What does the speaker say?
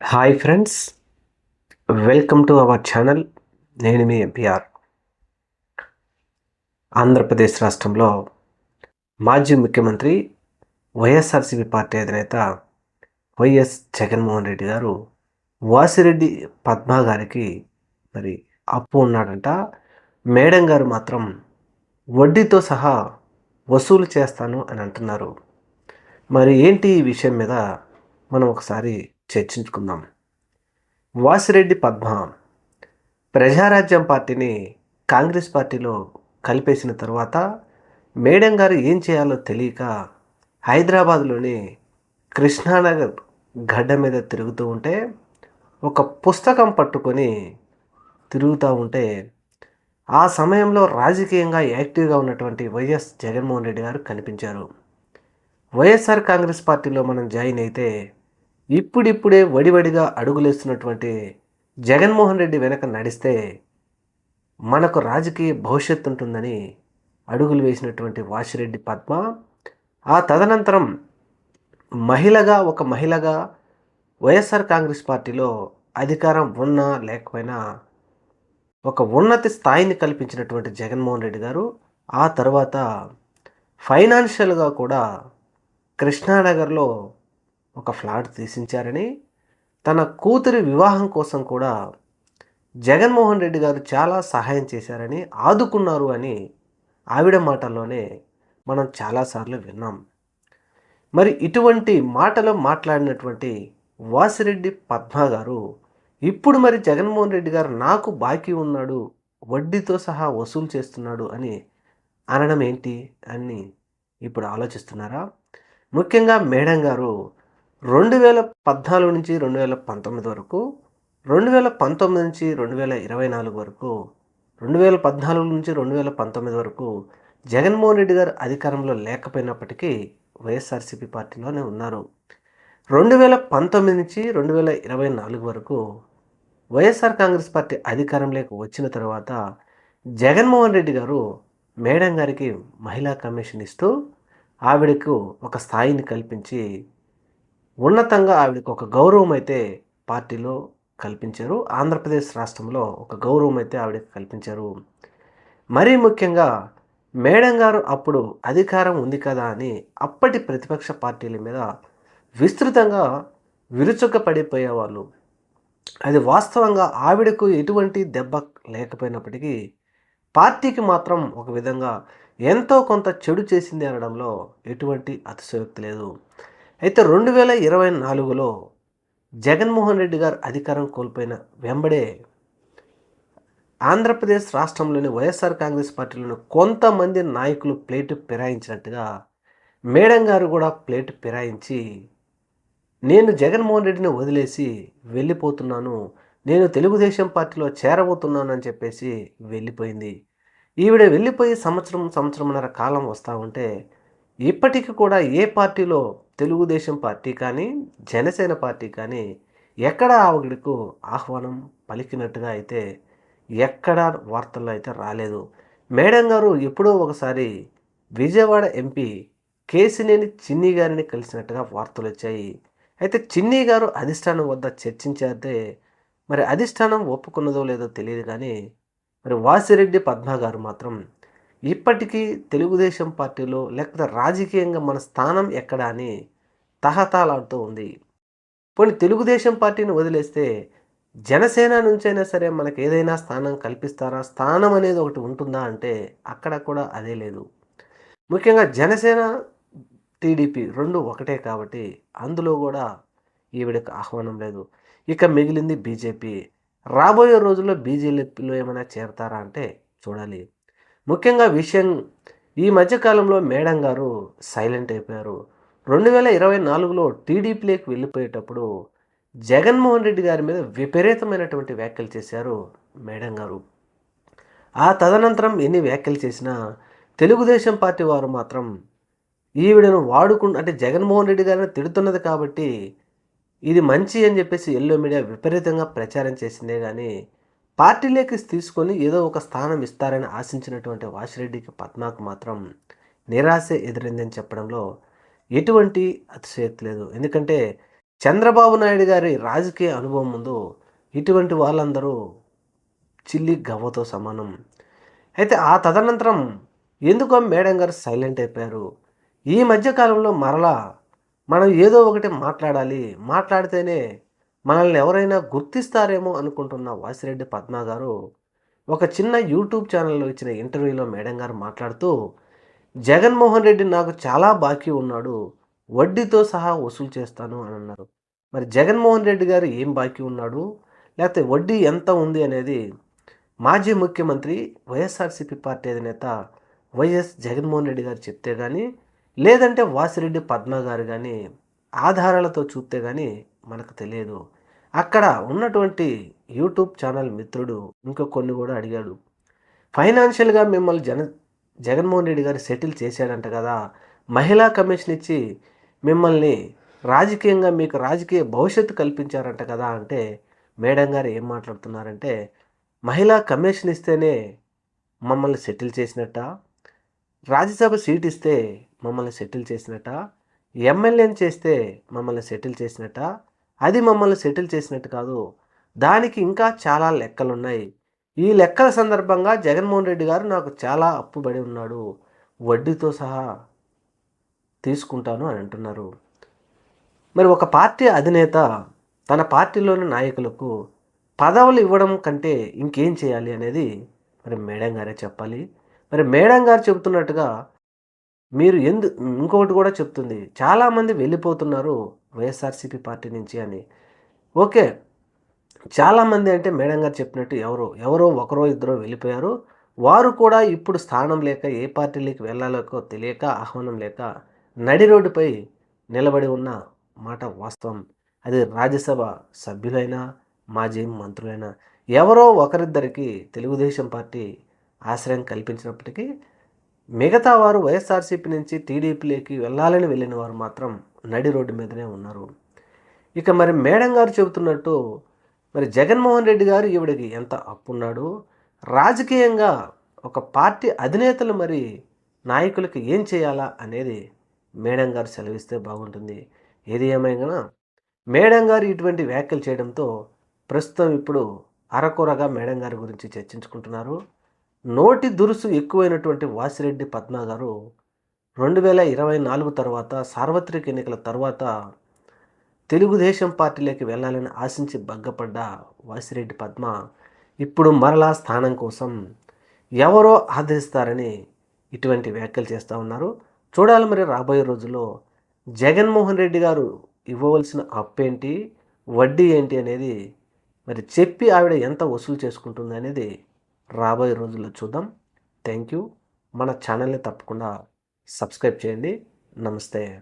Hi friends welcome to our channel. నేను మీ MPR Andhra Pradesh రాష్ట్రంలో మాజీ ముఖ్యమంత్రి వైఎస్ఆర్సీపీ పార్టీ అధినేత వైఎస్ జగన్మోహన్ రెడ్డి గారు వాసిరెడ్డి పద్మ గారికి మరి అప్పు ఉన్నాడంట. మేడం గారు మాత్రం వడ్డీతో సహా వసూలు చేస్తాను అని అంటున్నారు. మరి ఏంటి ఈ విషయం మీద మనం ఒకసారి చర్చించుకుందాం. వాసిరెడ్డి పద్మ ప్రజారాజ్యం పార్టీని కాంగ్రెస్ పార్టీలో కలిపేసిన తర్వాత మేడం గారు ఏం చేయాలో తెలియక హైదరాబాద్లోని కృష్ణానగర్ గడ్డ మీద తిరుగుతూ ఉంటే ఒక పుస్తకం పట్టుకొని తిరుగుతూ ఉంటే ఆ సమయంలో రాజకీయంగా యాక్టివ్గా ఉన్నటువంటి వైఎస్ జగన్మోహన్ రెడ్డి గారు కనిపించారు. వైఎస్ఆర్ కాంగ్రెస్ పార్టీలో మనం జాయిన్ అయితే ఇప్పుడిప్పుడే వడివడిగా అడుగులేస్తున్నటువంటి జగన్మోహన్ రెడ్డి వెనక నడిస్తే మనకు రాజకీయ భవిష్యత్తు ఉంటుందని అడుగులు వేసినటువంటి వాసిరెడ్డి పద్మ ఆ తదనంతరం మహిళగా ఒక మహిళగా వైఎస్ఆర్ కాంగ్రెస్ పార్టీలో అధికారం ఉన్నా లేకపోయినా ఒక ఉన్నతి స్థాయిని కల్పించినటువంటి జగన్మోహన్ రెడ్డి గారు ఆ తర్వాత ఫైనాన్షియల్గా కూడా కృష్ణానగర్లో ఒక ఫ్లాట్ తీసించారని తన కూతురి వివాహం కోసం కూడా జగన్మోహన్ రెడ్డి గారు చాలా సహాయం చేశారని ఆదుకున్నారు అని ఆవిడ మాటల్లోనే మనం చాలాసార్లు విన్నాం. మరి ఇటువంటి మాటలు మాట్లాడినటువంటి వాసిరెడ్డి పద్మ గారు ఇప్పుడు మరి జగన్మోహన్ రెడ్డి గారు నాకు బాకీ ఉన్నాడు వడ్డీతో సహా వసూలు చేస్తున్నాడు అని అనడం ఏంటి అని ఇప్పుడు ఆలోచిస్తున్నారా? ముఖ్యంగా మేడం గారు రెండు వేల పద్నాలుగు నుంచి రెండు వేల పంతొమ్మిది వరకు రెండు వేల పంతొమ్మిది నుంచి రెండు వేల ఇరవై నాలుగు వరకు రెండు వేల పద్నాలుగు నుంచి రెండు వేల పంతొమ్మిది వరకు జగన్మోహన్ రెడ్డి గారు అధికారంలో లేకపోయినప్పటికీ వైఎస్ఆర్సీపీ పార్టీలోనే ఉన్నారు. రెండు వేల పంతొమ్మిది నుంచి రెండు వేల ఇరవై నాలుగు వరకు వైఎస్ఆర్ కాంగ్రెస్ పార్టీ అధికారంలోకి వచ్చిన తర్వాత జగన్మోహన్ రెడ్డి గారు మేడం గారికి మహిళా కమిషన్ ఇస్తూ ఆవిడకు ఒక స్థాయిని కల్పించి ఉన్నతంగా ఆవిడకు ఒక గౌరవం అయితే పార్టీలో కల్పించారు. ఆంధ్రప్రదేశ్ రాష్ట్రంలో ఒక గౌరవం అయితే ఆవిడకి కల్పించారు. మరీ ముఖ్యంగా మేడం గారు అప్పుడు అధికారం ఉంది కదా అని అప్పటి ప్రతిపక్ష పార్టీల మీద విస్తృతంగా విరుచుకపడిపోయేవాళ్ళు. అది వాస్తవంగా ఆవిడకు ఎటువంటి దెబ్బ లేకపోయినప్పటికీ పార్టీకి మాత్రం ఒక విధంగా ఎంతో కొంత చెడు చేసింది అనడంలో ఎటువంటి అతిశయోక్తి లేదు. అయితే రెండు వేల ఇరవై నాలుగులో జగన్మోహన్ రెడ్డి గారు అధికారం కోల్పోయిన వెంబడే ఆంధ్రప్రదేశ్ రాష్ట్రంలోని వైఎస్ఆర్ కాంగ్రెస్ పార్టీలోని కొంతమంది నాయకులు ప్లేటు ఫిరాయించినట్టుగా మేడం గారు కూడా ప్లేటు ఫిరాయించి నేను జగన్మోహన్ రెడ్డిని వదిలేసి వెళ్ళిపోతున్నాను. నేను తెలుగుదేశం పార్టీలో చేరబోతున్నాను అని చెప్పేసి వెళ్ళిపోయింది. ఈవిడ వెళ్ళిపోయి సంవత్సరం సంవత్సరంన్నర కాలం వస్తూ ఉంటే ఇప్పటికీ కూడా ఏ పార్టీలో తెలుగుదేశం పార్టీ కానీ జనసేన పార్టీ కానీ ఎక్కడ ఆవిడకు ఆహ్వానం పలికినట్టుగా అయితే ఎక్కడ వార్తల్లో అయితే రాలేదు. మేడం గారు ఎప్పుడో ఒకసారి విజయవాడ ఎంపీ కేసినేని చిన్ని గారిని కలిసినట్టుగా వార్తలు వచ్చాయి. అయితే చిన్ని గారు అధిష్టానం వద్ద చర్చించేస్తే మరి అధిష్టానం ఒప్పుకున్నదో లేదో తెలియదు కానీ మరి వాసిరెడ్డి పద్మ గారు మాత్రం ఇప్పటికీ తెలుగుదేశం పార్టీలో లేకపోతే రాజకీయంగా మన స్థానం ఎక్కడ అని తహతాలాడుతూ ఉంది. పోనీ తెలుగుదేశం పార్టీని వదిలేస్తే జనసేన నుంచైనా సరే మనకు ఏదైనా స్థానం కల్పిస్తారా? స్థానం అనేది ఒకటి ఉంటుందా అంటే అక్కడ కూడా అదే లేదు. ముఖ్యంగా జనసేన టీడీపీ రెండు ఒకటే కాబట్టి అందులో కూడా ఈవిడకు ఆహ్వానం లేదు. ఇక మిగిలింది బీజేపీ. రాబోయే రోజుల్లో బీజేపీలో ఏమైనా చేరతారా అంటే చూడాలి. ముఖ్యంగా విషయం ఈ మధ్యకాలంలో మేడం గారు సైలెంట్ అయిపోయారు. రెండు వేల ఇరవై నాలుగులో టీడీపీలోకి వెళ్ళిపోయేటప్పుడు జగన్మోహన్ రెడ్డి గారి మీద విపరీతమైనటువంటి వ్యాఖ్యలు చేశారు మేడం గారు. ఆ తదనంతరం ఎన్ని వ్యాఖ్యలు చేసినా తెలుగుదేశం పార్టీ వారు మాత్రం ఈవిడను వాడుకు అంటే జగన్మోహన్ రెడ్డి గారిని తిడుతున్నది కాబట్టి ఇది మంచి అని చెప్పేసి ఎల్లో మీడియా విపరీతంగా ప్రచారం చేసిందే కానీ పార్టీలోకి తీసుకొని ఏదో ఒక స్థానం ఇస్తారని ఆశించినటువంటి వాసిరెడ్డికి పద్మాకు మాత్రం నిరాశ ఎదురైందని చెప్పడంలో ఎటువంటి అతిశయక్తి లేదు. ఎందుకంటే చంద్రబాబు నాయుడు గారి రాజకీయ అనుభవం ముందు ఇటువంటి వాళ్ళందరూ చిల్లి గవ్వతో సమానం. అయితే ఆ తదనంతరం ఎందుకో మేడం గారు సైలెంట్ అయిపోయారు? ఈ మధ్యకాలంలో మరలా మనం ఏదో ఒకటి మాట్లాడాలి. మాట్లాడితేనే మనల్ని ఎవరైనా గుర్తిస్తారేమో అనుకుంటున్న వాసిరెడ్డి పద్మ గారు ఒక చిన్న యూట్యూబ్ ఛానల్లో ఇచ్చిన ఇంటర్వ్యూలో మేడం గారు మాట్లాడుతూ జగన్మోహన్ రెడ్డి నాకు చాలా బాకీ ఉన్నాడు వడ్డీతో సహా వసూలు చేస్తాను అని అన్నారు. మరి జగన్మోహన్ రెడ్డి గారు ఏం బాకీ ఉన్నాడు? లేకపోతే వడ్డీ ఎంత ఉంది అనేది మాజీ ముఖ్యమంత్రి వైఎస్ఆర్సీపీ పార్టీ అధినేత వైఎస్ జగన్మోహన్ రెడ్డి గారు చెప్తే కానీ లేదంటే వాసిరెడ్డి పద్మ గారు కానీ ఆధారాలతో చూస్తే కానీ మనకు తెలియదు. అక్కడ ఉన్నటువంటి యూట్యూబ్ ఛానల్ మిత్రుడు ఇంకా కొన్ని కూడా అడిగాడు. ఫైనాన్షియల్గా మిమ్మల్ని జన జగన్మోహన్ రెడ్డి గారు సెటిల్ చేశాడంట కదా. మహిళా కమిషన్ ఇచ్చి మిమ్మల్ని రాజకీయంగా మీకు రాజకీయ భవిష్యత్తు కల్పించారంట కదా అంటే మేడం గారు ఏం మాట్లాడుతున్నారంటే మహిళా కమిషన్ ఇస్తేనే మమ్మల్ని సెటిల్ చేసినట్ట? రాజ్యసభ సీట్ ఇస్తే మమ్మల్ని సెటిల్ చేసినట్ట? ఎమ్మెల్యేని చేస్తే మమ్మల్ని సెటిల్ చేసినట్ట? అది మమ్మల్ని సెటిల్ చేసినట్టు కాదు. దానికి ఇంకా చాలా లెక్కలు ఉన్నాయి ఈ లెక్కల సందర్భంగా జగన్మోహన్ రెడ్డి గారు నాకు చాలా అప్పుబడి ఉన్నాడు. వడ్డీతో సహా తీసుకుంటాను అని అంటున్నారు. మరి ఒక పార్టీ అధినేత తన పార్టీలోని నాయకులకు పదవులు ఇవ్వడం కంటే ఇంకేం చేయాలి అనేది మరి మేడం గారే చెప్పాలి. మరి మేడం గారు చెబుతున్నట్టుగా మీరు ఎందు ఇంకొకటి కూడా చెప్తుంది. చాలామంది వెళ్ళిపోతున్నారు. వైఎస్ఆర్సీపీ పార్టీ నుంచి అని. ఓకే చాలామంది అంటే మేడం గారు చెప్పినట్టు ఎవరో ఎవరో ఒకరో ఇద్దరో వెళ్ళిపోయారు. వారు కూడా ఇప్పుడు స్థానం లేక ఏ పార్టీలోకి వెళ్ళాలకో తెలియక ఆహ్వానం లేక నడి రోడ్డుపై నిలబడి ఉన్న మాట వాస్తవం. అది రాజ్యసభ సభ్యులైనా మాజీ మంత్రులైనా ఎవరో ఒకరిద్దరికి తెలుగుదేశం పార్టీ ఆశ్రయం కల్పించినప్పటికీ మిగతా వారు వైఎస్ఆర్సీపీ నుంచి టీడీపీలోకి వెళ్ళాలని వెళ్ళిన వారు మాత్రం నడి రోడ్డు మీదనే ఉన్నారు. ఇక మరి మేడం గారు చెబుతున్నట్టు మరి జగన్మోహన్ రెడ్డి గారు ఈవిడికి ఎంత అప్పున్నాడు? రాజకీయంగా ఒక పార్టీ అధినేతలు మరి నాయకులకి ఏం చేయాలా అనేది మేడం గారు సెలవిస్తే బాగుంటుంది. ఏది ఏమైనా మేడం గారు ఇటువంటి వ్యాఖ్యలు చేయడంతో ప్రస్తుతం ఇప్పుడు అరకొరగా మేడం గారి గురించి చర్చించుకుంటున్నారు. నోటి దురుసు ఎక్కువైనటువంటి వాసిరెడ్డి పద్మ గారు రెండు వేల ఇరవై నాలుగు తర్వాత సార్వత్రిక ఎన్నికల తర్వాత తెలుగుదేశం పార్టీలోకి వెళ్ళాలని ఆశించి బగ్గపడ్డ వాసిరెడ్డి పద్మ ఇప్పుడు మరలా స్థానం కోసం ఎవరో ఆదరిస్తారని ఇటువంటి వ్యాఖ్యలు చేస్తూ ఉన్నారు. చూడాలి మరి రాబోయే రోజుల్లో జగన్మోహన్ రెడ్డి గారు ఇవ్వవలసిన అప్పేంటి వడ్డీ ఏంటి అనేది మరి చెప్పి ఆవిడ ఎంత వసూలు చేసుకుంటుంది అనేది రాబోయే రోజుల్లో చూద్దాం. Thank you. మన ఛానల్ని తప్పకుండా సబ్స్క్రైబ్ చేయండి. నమస్తే.